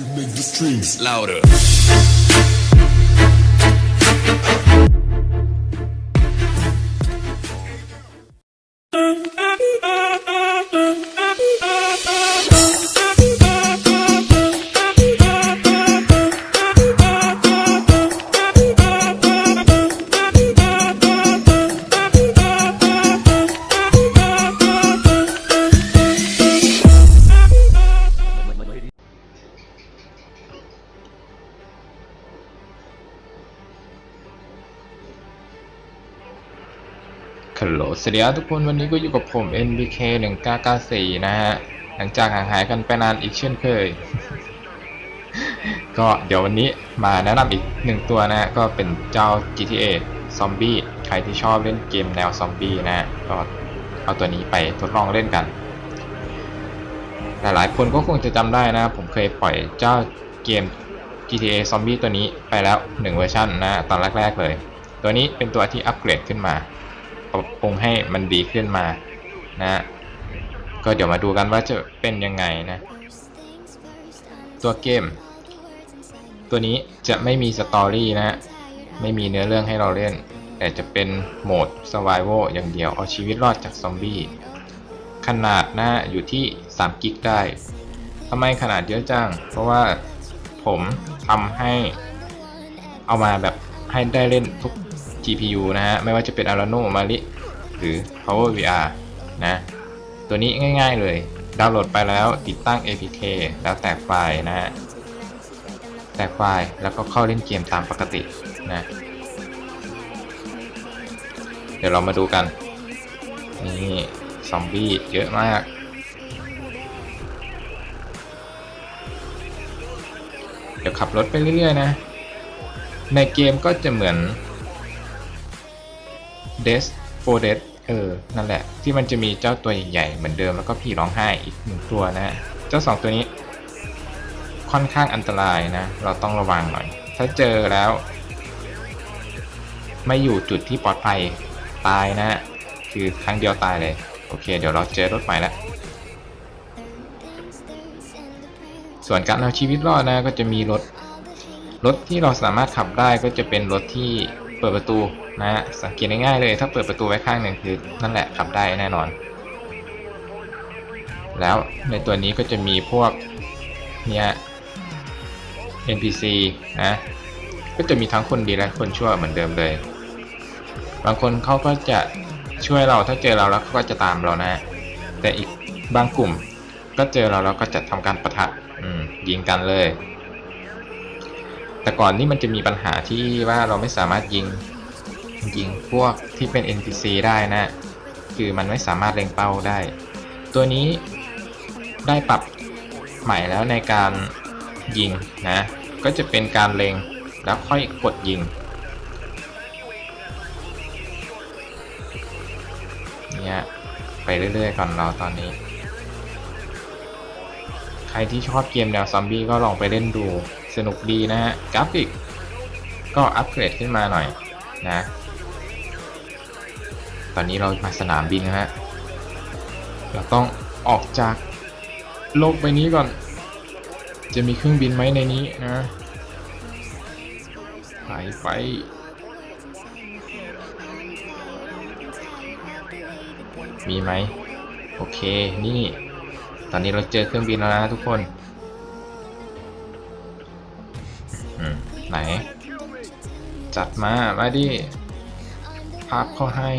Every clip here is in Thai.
We make the streets louder. สวัสดีครับทุกคนวันนี้ก็อยู่กับผม NBK 1994นะฮะ หลังจากห่างหายกันไปนานอีกเช่นเคย ก็เดี๋ยววันนี้มาแนะนำอีกหนึ่งตัวนะฮะ ก็เป็นเจ้า GTA ซอมบี้ใครที่ชอบเล่นเกมแนวซอมบี้นะฮะ ก็เอาตัวนี้ไปทดลองเล่นกัน หลายๆคนก็คงจะจำได้นะ ผมเคยปล่อยเจ้าเกม GTA ซอมบี้ตัวนี้ไปแล้ว 1 เวอร์ชันนะตอนแรกๆเลย ตัวนี้เป็นตัวที่อัปเกรดขึ้นมา ปรับปรุงให้มันดีขึ้นมานะก็เดี๋ยวมาดูกันว่าจะเป็นยังไงนะ ตัวเกม ตัวนี้จะไม่มีสตอรี่นะไม่มีเนื้อเรื่องให้เราเล่น แต่จะเป็นโหมด Survival อย่างเดียว เอาชีวิตรอดจากซอมบี้ ขนาดนะอยู่ที่ 3 กิกได้ทำไมขนาดเยอะจัง เพราะว่าผมทำให้เอามาแบบให้ได้เล่นทุก GPU นะฮะ ไม่ว่าจะเป็น Arano Mali หรือ Power VR นะ ตัวนี้ง่ายๆเลย ดาวน์โหลดไปแล้วติดตั้ง APK แล้วแตกไฟล์นะฮะ แตกไฟล์แล้วก็เข้าเล่นเกมตามปกตินะ เดี๋ยวเรามาดูกัน นี่ซอมบี้เยอะมากเดี๋ยวขับรถไปเรื่อยๆนะ ในเกมก็จะเหมือน d e s f o r d e a d เออ นั่นแหละ ที่มันจะมีเจ้าตัวใหญ่ๆเหมือนเดิมแล้วก็พี่ร้องไห้อีกหนึ่งตัวนะเจ้าสองตัวนี้ ค่อนข้างอันตรายนะ เราต้องระวังหน่อย ถ้าเจอแล้ว ไม่อยู่จุดที่ปลอดภัยตายนะฮะคือครั้งเดียวตายเลย โอเค เดี๋ยวเราเจอรถใหม่แล้ว ส่วนการเอาชีวิตรอดนะก็จะมีรถ รถที่เราสามารถขับได้ก็จะเป็นรถที่เปิดประตู นะฮะสังเกตง่ายๆเลย ถ้าเปิดประตูไว้ข้างหนึ่งคือนั่นแหละขับได้แน่นอน แล้วในตัวนี้ก็จะมีพวกเนี่ย NPC นะ ก็จะมีทั้งคนดีและคนชั่วเหมือนเดิมเลย บางคนเขาก็จะช่วยเราถ้าเจอเราแล้วเขาก็จะตามเรานะ แต่อีกบางกลุ่ม ก็เจอเราแล้วก็จะทำการประทะยิงกันเลย แต่ก่อนนี่มันจะมีปัญหาที่ว่าเราไม่สามารถยิง ยิงพวกที่เป็น NPC ได้นะ คือมันไม่สามารถเล็งเป้าได้ ตัวนี้ได้ปรับใหม่แล้วในการยิงนะ ก็จะเป็นการเล็งแล้วค่อยกดยิงเนี่ยไปเรื่อยๆก่อนเราตอนนี้ ใครที่ชอบเกมแนวซอมบี้ก็ลองไปเล่นดูสนุกดีนะฮะกราฟิกก็อัปเกรดขึ้นมาหน่อยนะ ตอนนี้เรามาสนามบินนะฮะ เราต้องออกจากโลกใบนี้ก่อน จะมีเครื่องบินไหมในนี้นะไปไป มีไหม โอเค นี่ ตอนนี้เราเจอเครื่องบินแล้วนะทุกคนไหน จัดมา มาดิพับเข้าให้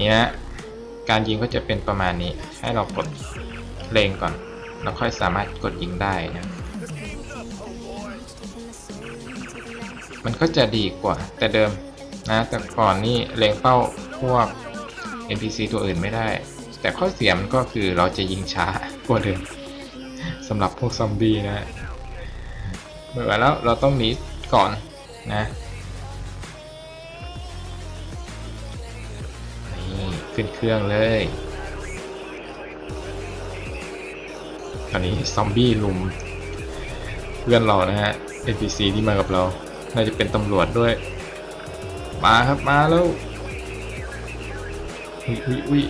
นี่นะการยิงก็จะเป็นประมาณนี้ ให้เรากดเลงก่อนแล้วค่อยสามารถกดยิงได้นะ มันก็จะดีกว่าแต่เดิมนะ แต่ก่อนนี่เล็งเป้าพวก NPC ตัวอื่นไม่ได้ แต่ข้อเสียมันก็คือเราจะยิงช้ากว่าเดิมสำหรับพวกซอมบี้นะเมื่อแล้วเราต้องหนีก่อนนะ ขึ้นเครื่องเลยตอนนี้ซอมบี้ลุม เพื่อนเรานะฮะ NPC ที่มากับเรา น่าจะเป็นตำรวจด้วย มาครับมาแล้วอุ้ยอุ้ยอุ้ย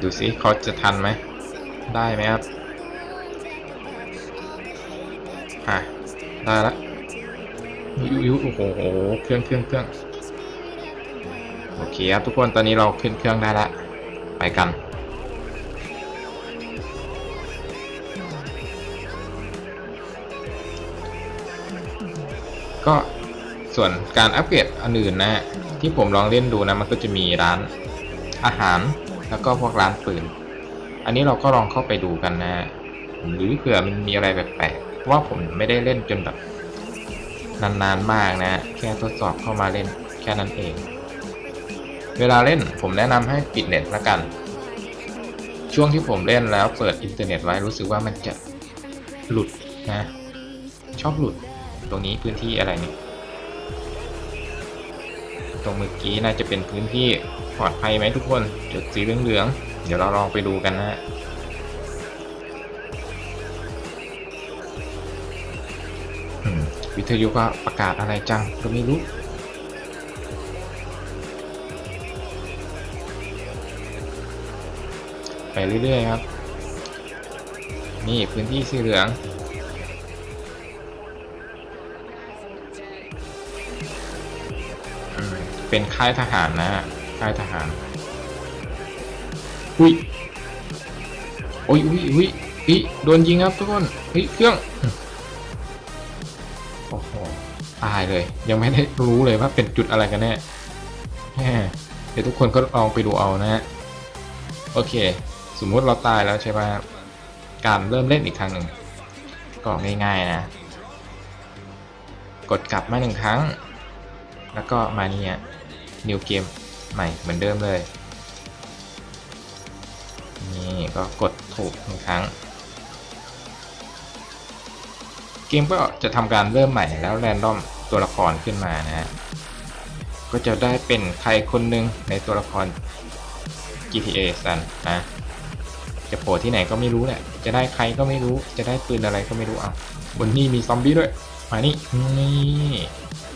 ดูสิเขาจะทันไหม ได้ไหมครับ อะ ได้ละ ยูยูโอ้โหเครื่องเครื่องเครื่องโอเคครับทุกคนตอนนี้เราขึ้นเครื่องได้ละไปกันก็ส่วนการอัปเกรดอันอื่นนะฮะที่ผมลองเล่นดูนะ มันก็จะมีร้านอาหารแล้วก็พวกร้านปืน อันนี้เราก็ลองเข้าไปดูกันนะฮะหรือเผื่อมันมีอะไรแปลกๆเพราะว่าผมไม่ได้เล่นจนแบบ นานๆมากนะ แค่ทดสอบเข้ามาเล่นแค่นั้นเอง เวลาเล่นผมแนะนำให้ปิดเน็ตละกัน ช่วงที่ผมเล่นแล้วเปิดอินเทอร์เน็ตไว้รู้สึกว่ามันจะหลุดนะ ชอบหลุด ตรงนี้พื้นที่อะไรเนี่ยตรงเมื่อกี้น่าจะเป็นพื้นที่ปลอดภัยไหมทุกคนจุดสีเหลืองๆเดี๋ยวเราลองไปดูกันนะฮะ ทยุก็ประกาศอะไรจังก็ไม่รู้ไปเรื่อยๆครับ นี่พื้นที่สีเหลือง เป็นค่ายทหารนะค่ายทหาร อุ้ยโอ้ยอุ้ยอุ้ยอุ้ยโดนยิงครับทุกคนเฮ้ยเครื่อง ตายเลย ยังไม่ได้รู้เลยว่าเป็นจุดอะไรกันแน่เดี๋ยวทุกคนก็ลองไปดูเอานะฮะโอเค สมมติเราตายแล้วใช่ไหมการเริ่มเล่นอีกครั้งหนึ่งก็ง่ายๆนะ กดกลับมาหนึ่งครั้ง แล้วก็มานี่ฮะ new game ใหม่เหมือนเดิมเลย นี่ก็กดถูกหนึ่งครั้ง เกมก็จะทำการเริ่มใหม่แล้วแรนดอมตัวละครขึ้นมานะฮะก็จะได้เป็นใครคนหนึ่งในตัวละคร GTA สันนะจะโผล่ที่ไหนก็ไม่รู้แหละจะได้ใครก็ไม่รู้ จะได้ปืนอะไรก็ไม่รู้อะบนนี่มีซอมบี้ด้วยมานี่นี่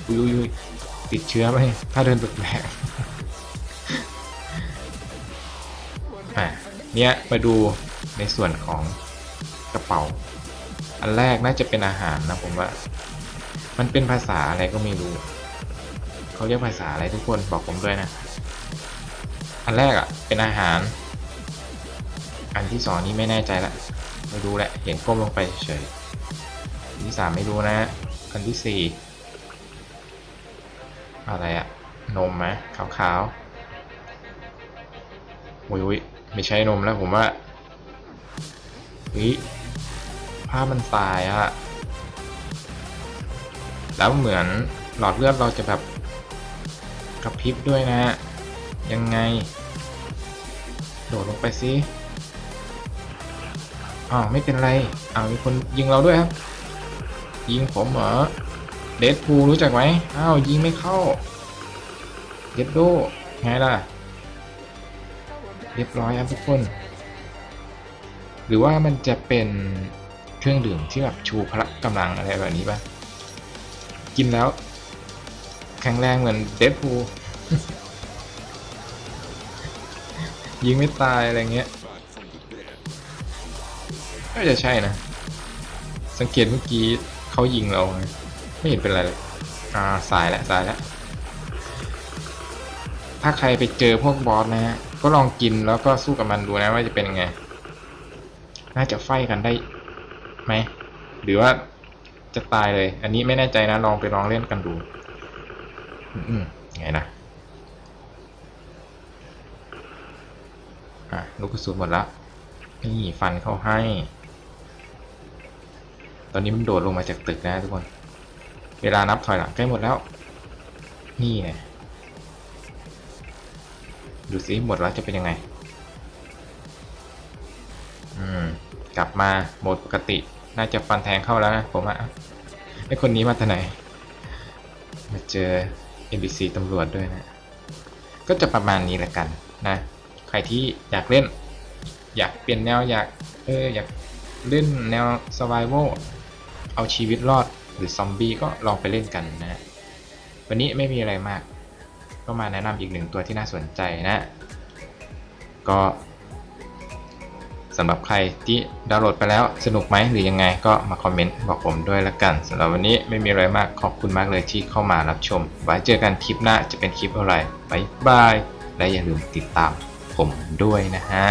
อุยอุยอุยติดเชื้อไหมถ้าเดินแปลกๆอะเนี่ยมาดูในส่วนของกระเป๋า อันแรกน่าจะเป็นอาหารนะผมว่า มันเป็นภาษาอะไรก็ไม่รู้เขาเรียกภาษาอะไรทุกคนบอกผมด้วยนะ อันแรกอะเป็นอาหาร อันที่สองนี่ไม่แน่ใจละไม่รู้แหละเห็นก้มลงไปเฉยอันที่สามไม่รู้นะ อันที่สี่อะไรอะนมไหมขาวๆอุ้ยไม่ใช่นมแล้วผมว่าเฮ้ย ภาพมันตายอะแล้วเหมือนหลอดเลือดเราจะแบบกระพริบด้วยนะ ยังไง โดดลงไปสิอ้าวไม่เป็นไรอ้าวมีคนยิงเราด้วยครับ ยิงผมเหรอเดดพูรู้จักไหมอ้าวยิงไม่เข้าเดดโดไงล่ะ เรียบร้อยครับทุกคน หรือว่ามันจะเป็น เครื่องดื่มที่แบบชูพละกำลังอะไรแบบนี้ป่ะกินแล้วแข็งแรงเหมือนเดดพูยิงไม่ตายอะไรเงี้ยก็จะใช่นะ สังเกตเมื่อกี้เขายิงเราไงไม่เห็นเป็นไรเลยอ่าสายแล้วสายแล้ว ถ้าใครไปเจอพวกบอสนะฮะ ก็ลองกินแล้วก็สู้กับมันดูนะว่าจะเป็นยังไง น่าจะไฟกันได้ ไหมหรือว่าจะตายเลย อันนี้ไม่แน่ใจนะลองไปลองเล่นกันดูอืมไงนะอะลูกกระสุนหมดล้วนี่ฟันเข้าให้ ตอนนี้มันโดดลงมาจากตึกนะทุกคน เวลานับถอยหลังใกล้หมดแล้ว นี่ไงดูสิหมดแล้วจะเป็นยังไง กลับมาโหมดปกติ น่าจะฟันแทงเข้าแล้วนะผมอะไอคนนี้มาแต่ไหน มาเจอ NPC ตำรวจด้วยนะ ก็จะประมาณนี้แหละกันนะ ใครที่อยากเล่น อยากเปลี่ยนแนวอยากเอออยากเล่นแนว survival เอาชีวิตรอดหรือซอมบี้ก็ลองไปเล่นกันนะ วันนี้ไม่มีอะไรมาก ก็มาแนะนำอีกหนึ่งตัวที่น่าสนใจนะ ก็ สำหรับใครที่ดาวน์โหลดไปแล้วสนุกไหมหรือยังไงก็มาคอมเมนต์บอกผมด้วยละกันสำหรับวันนี้ไม่มีอะไรมากขอบคุณมากเลยที่เข้ามารับชม ไว้เจอกันคลิปหน้าจะเป็นคลิปอะไรบายบายและอย่าลืมติดตามผมด้วยนะฮะ